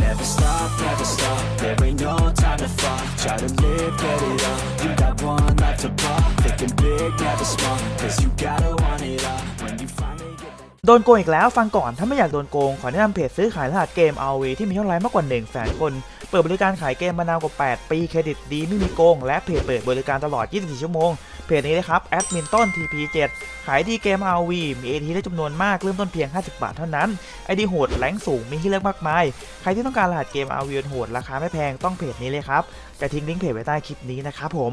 Never stop, never stop. There ain't no time to fall. Try to live, get it up. You got one life to pop. Thinking big, never small. Cause you gotta want it all. When you finally get that. โดนโกงอีกแล้วฟังก่อนถ้าไม่อยากโดนโกง ขอแนะนำเพจซื้อขายรหัสเกม RV ที่มียอดไลค์มากกว่า1แสนคน เปิดบริการขายเกมมานานกว่า 8 ปีเครดิตดีไม่มีโกง และเพจเปิดบริการตลอด 24 ชั่วโมง เพจนี้นะครับแอดมินต้น TP7 ขายดีเกม RV มี AT ได้จำนวนมากเริ่มต้นเพียง 50 บาทเท่านั้นไอดีโหดแรงสูงมีให้เลือกมากมาย ใครที่ต้องการรหัสเกม RV โหดราคาไม่แพงต้องเพจนี้เลยครับจะทิ้งลิงก์เพจไว้ใต้คลิปนี้นะครับผม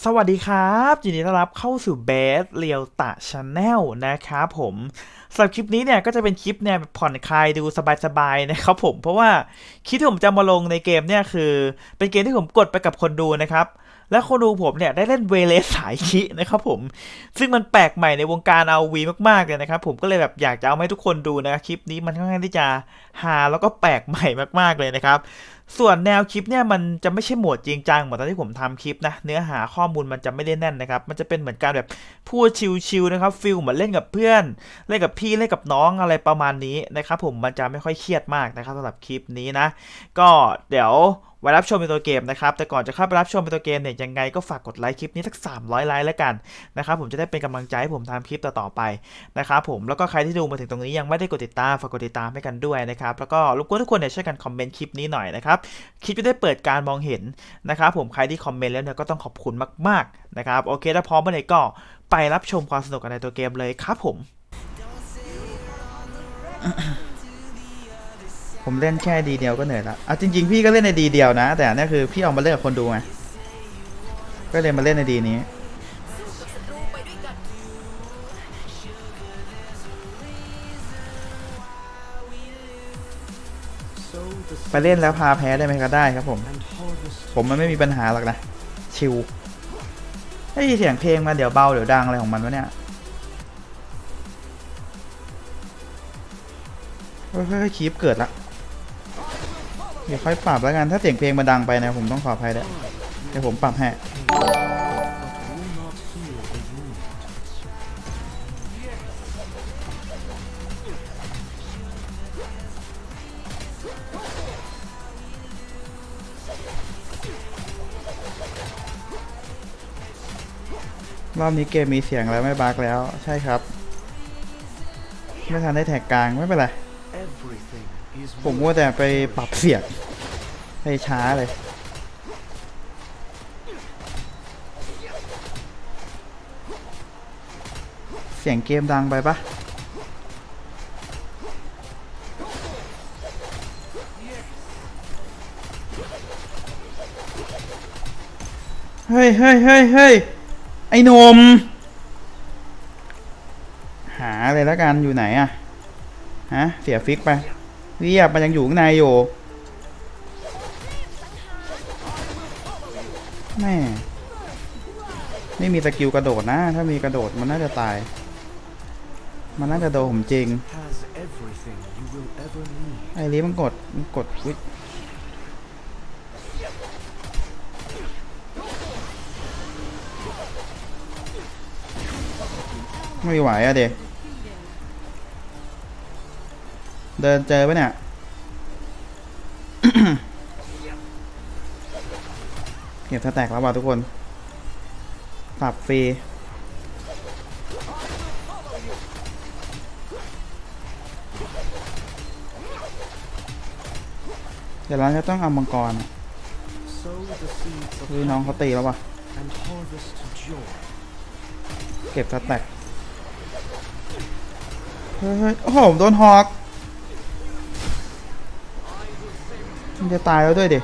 สวัสดีครับยินดีต้อนรับเข้าสู่เบสเรียวตะชาแนลนะครับผมสำหรับคลิปนี้เนี่ยก็จะเป็นคลิปเนี่ยผ่อนคลายดูสบายๆนะครับผมเพราะว่าคลิปที่ผมจะมาลงในเกมเนี่ยคือ เป็นเกมที่ผมกดไปกับคนดูนะครับ และคนดูผมเนี่ยได้เล่นเวเลสสายคินะครับผม ซึ่งมันแปลกใหม่ในวงการเอาวีมากๆเลยนะครับผมก็เลยแบบอยากจะเอามาให้ทุกคนดูนะคลิปนี้มันค่อนข้างที่จะฮาแล้วก็แปลกใหม่มากๆเลยนะครับ ส่วนแนวคลิปเนี่ยมันจะไม่ใช่หมวดจริงจังเหมือนตอนที่ผมทำคลิปนะเนื้อหาข้อมูลมันจะไม่ได้แน่นนะครับ มันจะเป็นเหมือนการแบบพูดชิลๆนะครับฟิลเหมือนเล่นกับเพื่อน เล่นกับพี่เล่นกับน้องอะไรประมาณนี้นะครับผมมันจะไม่ค่อยเครียดมากนะครับสำหรับคลิปนี้นะ ก็เดี๋ยว ไว้รับชมเป็นตัวเกมนะครับ แต่ก่อนจะเข้าไปรับชมเป็นตัวเกมเนี่ยยังไงก็ฝากกดไลค์คลิปนี้สัก 300 ไลค์แล้วกันนะครับผมจะได้เป็นกำลังใจให้ผมทำคลิปต่อๆไปนะครับผมแล้วก็ใครที่ดูมาถึงตรงนี้ยังไม่ได้กดติดตามฝากกดติดตามให้กันด้วยนะครับแล้วก็รบกวนทุกคนเนี่ยช่วยกันคอมเมนต์คลิปนี้หน่อยนะครับคลิปจะได้เปิดการมองเห็นนะครับผมใครที่คอมเมนต์แล้วเนี่ยก็ต้องขอบคุณมากๆนะครับโอเคถ้าพร้อมเมื่อไหร่ก็ไปรับชมความสนุกกันในตัวเกมเลยครับผม ผมเล่นแค่ดีเดียวก็เหนื่อยละอะจริง ๆ พี่ก็เล่นในดีเดียวนะ แต่นี่คือพี่เอามาเล่นกับคนดูไง ก็เลยมาเล่นในดีนี้ ไปเล่นแล้วพาแพ้ได้ไหมก็ได้ครับผม ผมมันไม่มีปัญหาหรอกนะ ชิวไอ้ยเสียงเพลงมาเดี๋ยวเบาเดี๋ยวดังอะไรของมันวะเนี่ยเฮ้ยๆคีบเกิดละ เดี๋ยวค่อยปรับแล้วกัน ถ้าเสียงเพลงมาดังไปนะ ผมต้องขออภัยด้วยเดี๋ยวผมปรับให้รอบนี้เกมมีเสียงแล้วไม่บักแล้ว ใช่ครับ ไม่ทันได้แท็กกลางไม่เป็นไร ผมว่าแต่ไปปรับเสียงไปช้าเลย เสียงเกมดังไปปะเฮ้ยเฮ้ยเฮ้ยเฮ้ยไอ้นม หาเลยแล้วกันอยู่ไหนอะฮะ เสียฟิกไป เรียบมันยังอยู่ข้างในอยู่แม่ไม่มีสกิลกระโดดนะ ถ้ามีกระโดดมันน่าจะตาย มันน่าจะโดนผมจริง ไอ้ลีมันกด มันกดวิไม่ไหวอะเด็ก เดินเจอปะเนี่ย เก็บสแตกแล้วว่ะทุกคนปรับฟรีเดี๋ยวเราจะต้องเอามังกรอคือน้องเขาตีแล้วว่ะ เก็บสแต็กเฮ้ย โอ้โห โดนฮอก มันจะตายแล้วด้วยดิ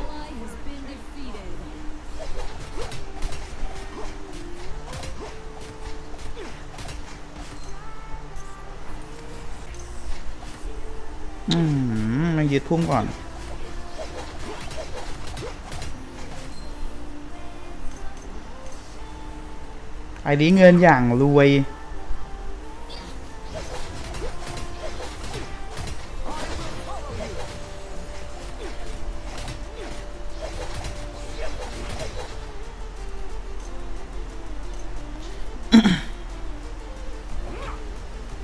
อืมมันยึดพุ่มก่อนไอ้นี้เงินอย่างรวย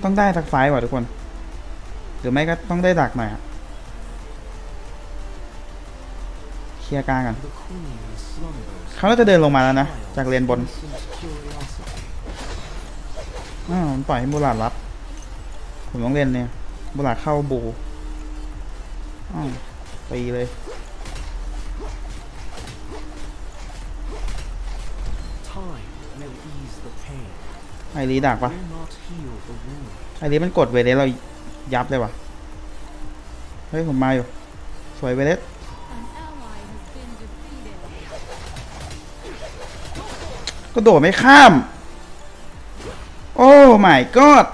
ต้องได้ทักไฟว่ะทุกคน หรือไม่ก็ต้องได้ดักหน่อยเคลียร์กลางกันเขาจะเดินลงมาแล้วนะ จากเลนบนอ้าวมันปล่อยให้บูราดรับ ผมต้องเล่นเนี่ยบูราดเข้าบูอ้าวตีเลย ไอรีดักปะไอรีมันกดเวเลสเรายับเลยวะเฮ้ยผมมาอยู่ สวยเวเลสก็โดดไม่ข้าม โอ้ my god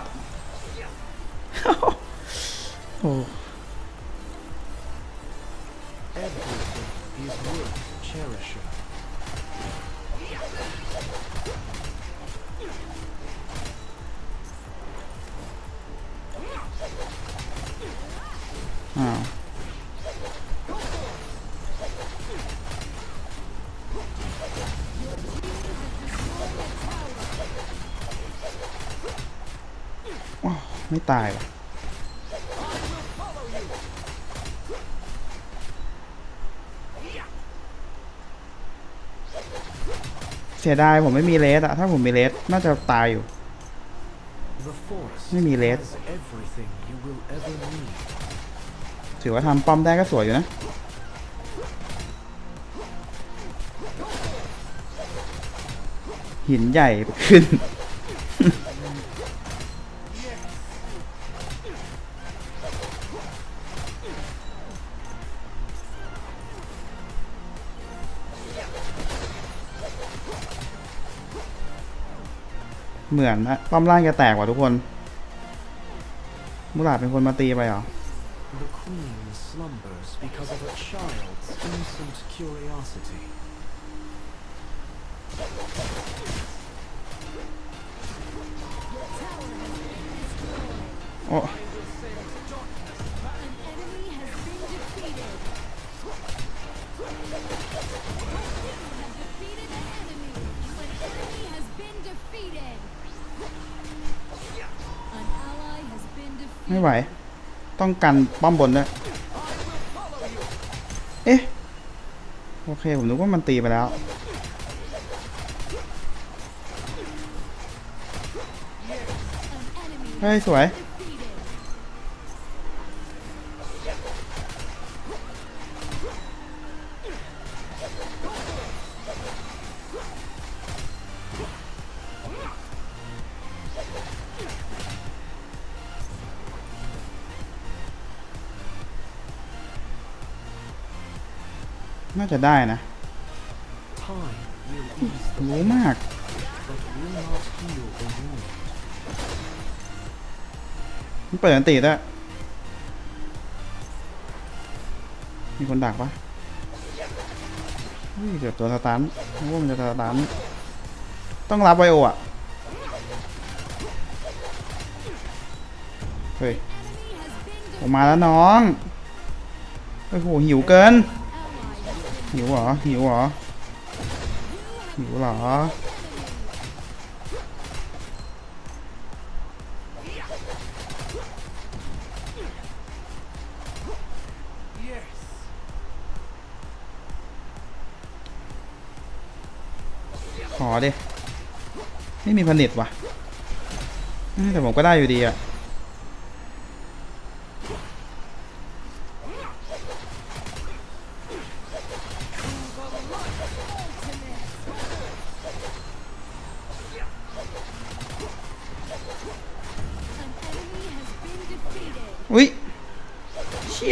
โอ้ อ้าวไม่ตายว่ะ เสียดายผมไม่มีเลสอะถ้าผมมีเลสน่าจะตายอยู่ The forest Maybe late. has everything you will ever need. ถือว่าทำป้อมได้ก็สวยอยู่นะ หินใหญ่ขึ้น เหมือนนะป้อมล่างจะแตกว่ะทุกคน มุลาดเป็นคนมาตีไปเหรอ The queen slumbers because of a child's innocent curiosity. โอ้ ไม่ไหว ต้องกันป้อมบนด้วย เอ๊ะ โอเค ผมนึกว่ามันตีไปแล้ว เฮ้ย สวย น่าจะได้นะรู้มากมันเปิดอันตีด้วยมีคนดักปะอุ้ยเกือบตัวสตันนึกว่ามันจะสตันต้องรับไวโออะเฮ้ย Enemy has been ผมาแล้วน้อง โอ้โหหิวเกิน หิวเหรอหิวเหรอหิวเหรอขอดิไม่มีผนิตว่ะแต่ผมก็ได้อยู่ดีอะ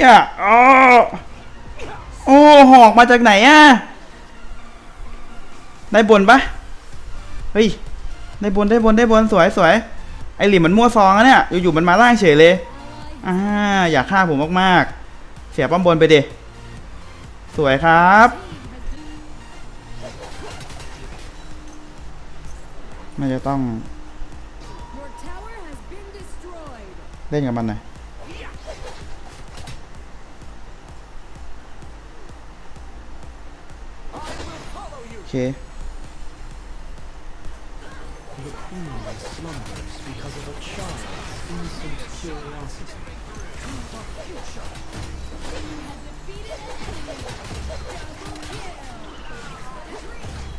ยอ๋อโอ้หอกมาจากไหนอะได้บนปะเฮ้ยได้บนได้บนได้บนสวยสวยไอหลิมมันมั่วซองอะเนี่ยอยู่ๆมันมาล่างเฉยเลยอ่าอยากฆ่าผมมากๆ เสียป้อมบนไปดิสวยครับน่าจะต้อง เล่นกับมันหน่อย เค The queen slumbers because of a child's innocent curiosity.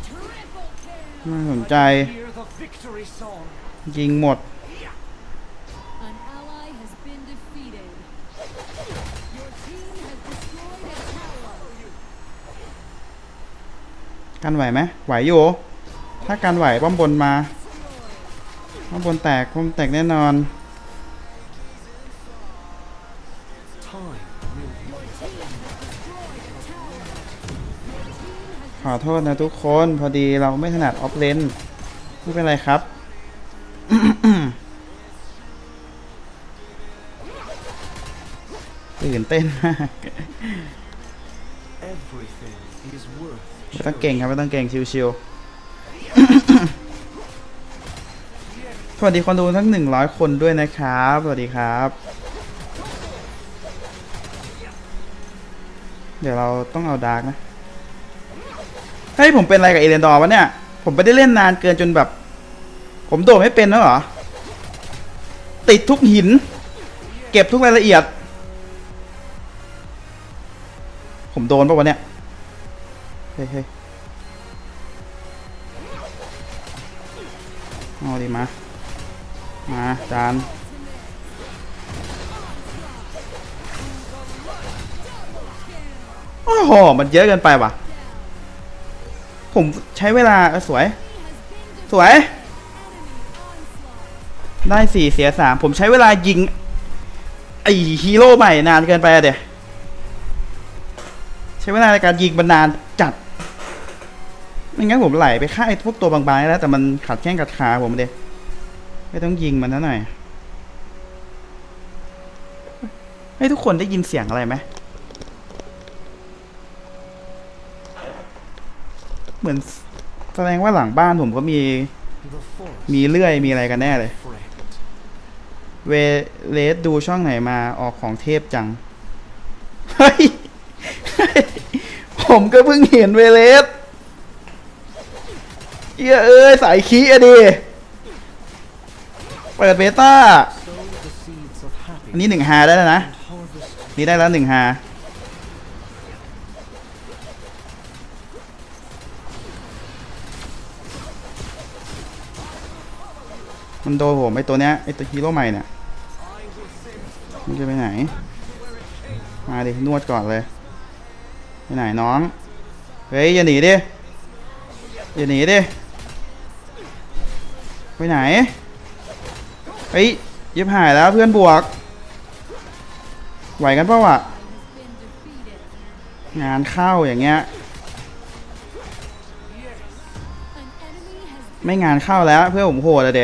Triple kill. น่าสนใจ Hear the victory song. ยิงหมด กันไหวไหมไหวอยู่ถ้ากันไหวป้อมบนมาป้อมบนแตกป้อมแตกแน่นอนขอโทษนะทุกคนพอดีเราไม่ถนัดออฟเลนไม่เป็นไรครับ ตื่นเต้นมาก ไม่ต้องเก่งครับไม่ต้องเก่งชิวๆสวัสดีคนดูทั้งหนึ่งร้อยคนด้วยนะครับ สวัสดีครับ เดี๋ยวเราต้องเอาดาร์กนะเฮ้ยผมเป็นอะไรกับเอเลนดอร์วะเนี่ย ผมไม่ได้เล่นนานเกินจนแบบ ผมโดดไม่เป็นแล้วเหรอ ติดทุกหิน เก็บทุกรายละเอียด ผมโดนปะวะเนี่ย ฮ้ยเฮ้ยเอาดิมา มาจานโอ้โห มันเยอะเกินไปว่ะ ผมใช้เวลาสวย สวย ได้สี่เสียสามผมใช้เวลายิง ไอฮีโร่ใหม่นานเกินไปอะเดี๋ยใช้เวลาในการยิงมันนานจัด ไม่งั้นผมไหลไปฆ่าไอ้พวกตัวบางๆแล้ว แต่มันขัดแข้งขัดขาผมเดยไม่ต้องยิงมันนะหน่อยให้ทุกคนได้ยินเสียงอะไรไหมเหมือนแสดงว่าหลังบ้านผมก็มี มีเลื่อยมีอะไรกันแน่เลย เวเลสดูช่องไหนมาออกของเทพจัง เฮ้ย ผมก็เพิ่งเห็นเวเลส เหี้ยเอ้ยสายขี้อะดิเปิดเบต้าอันนี้หนึ่งฮาได้แล้วนะ นี่ได้แล้วหนึ่งฮามันโดนผมไอตัวเนี้ยไอตัวฮีโร่ใหม่เนี่ยมันจะไปไหน มาดิ นวดก่อนเลย ไปไหนน้อง เฮ้ย อย่าหนีดิ อย่าหนีดิ ไปไหนเฮ้ยยิบหายแล้วเพื่อนบวก ไหวกันเปล่าวะงานเข้าอย่างเงี้ย ไม่งานเข้าแล้วเพื่อนผมโหดอะเด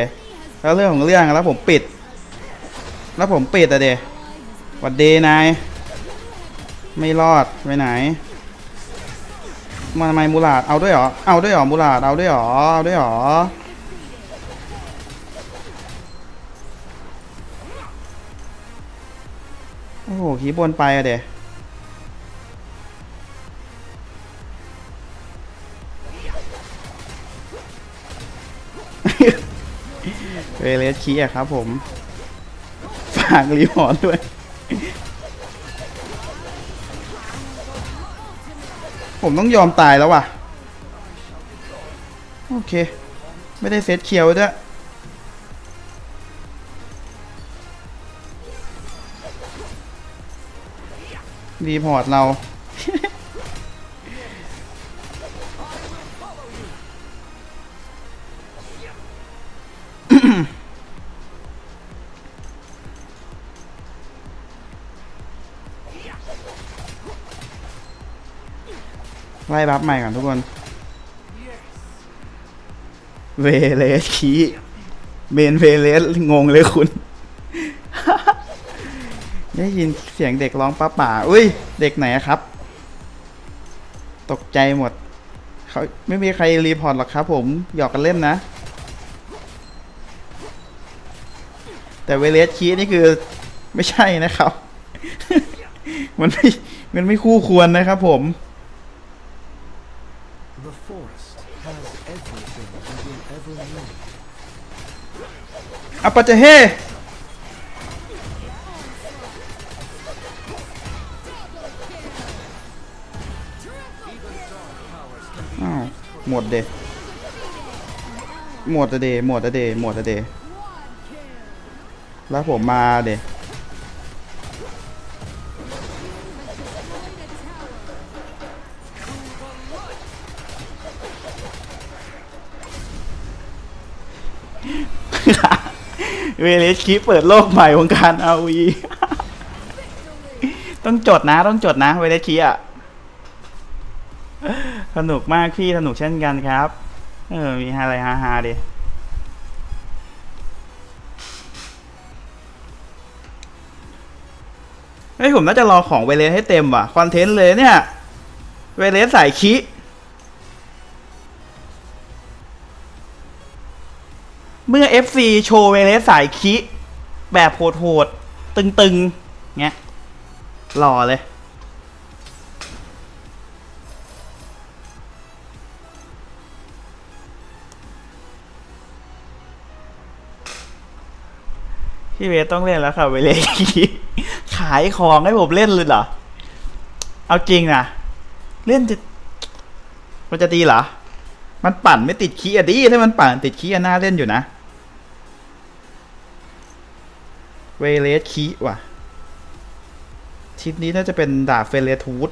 แล้วเรื่องของเรื่องแล้วผมปิด แล้วผมปิดอะเดหวัดดีนาย ไม่รอดไปไหนมาทำไมมูลาดเอาด้วยเหรอ เอาด้วยเหรอมูลาดเอาด้วยเหรอ เอาด้วยเหรอ โอ้โหขีบนไปอะเดเวเลสคีอะครับผม ฝากรีพอร์ตด้วย ผมต้องยอมตายแล้วว่ะ โอเค ไม่ได้เซตเคียวด้วย รีพอร์ตเรา ไล่บัฟใหม่ก่อนทุกคน เวเลสคีเบนเวเลสงงเลยคุณ ได้ยินเสียงเด็กร้องป้าป่า อุ้ย เด็กไหนอะครับ ตกใจหมด เขาไม่มีใครรีพอร์ตหรอกครับผม หยอกกันเล่นนะ แต่เวเลสคีนี่คือไม่ใช่นะครับ มันไม่ มันไม่คู่ควรนะครับผม The forest has everything you will ever need. อัปปะเจเฮ ดเดหมดเดหมดเดหมดเดแล้วผมมาเดเวเลสคีเปิดโลกใหม่วงการอาวีต้องจดนะ ต้องจดนะ เวเลสคีอะ สนุกมากพี่สนุกเช่นกันครับ เออ มีอะไรฮาฮาดิเฮ้ยผมน่าจะรอของเวเลสให้เต็มว่ะ คอนเทนต์เลยเนี่ย เวเลสสายคีเมื่อ FC โชว์เวเลสสายคิแบบโหดๆตึงๆเงี้ยหล่อเลย พี่เวต้องเล่นแล้วค่ะเวเลคิขายของให้ผมเล่นเลยเหรอ เอาจริงนะเล่นจะมันจะดีเหรอ มันปั่นไม่ติดคีย์อะดีถ้ามันปั่นติดคีย์อะน่าเล่นอยู่นะ เวเลสคีว่ะทิศนี้น่าจะเป็นดาบเฟเลทูด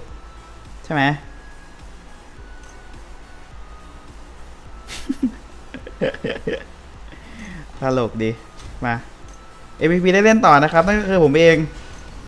ใช่ไหมตลกดี มา MVP ได้เล่นต่อนะครับนั่นก็คือผมเอง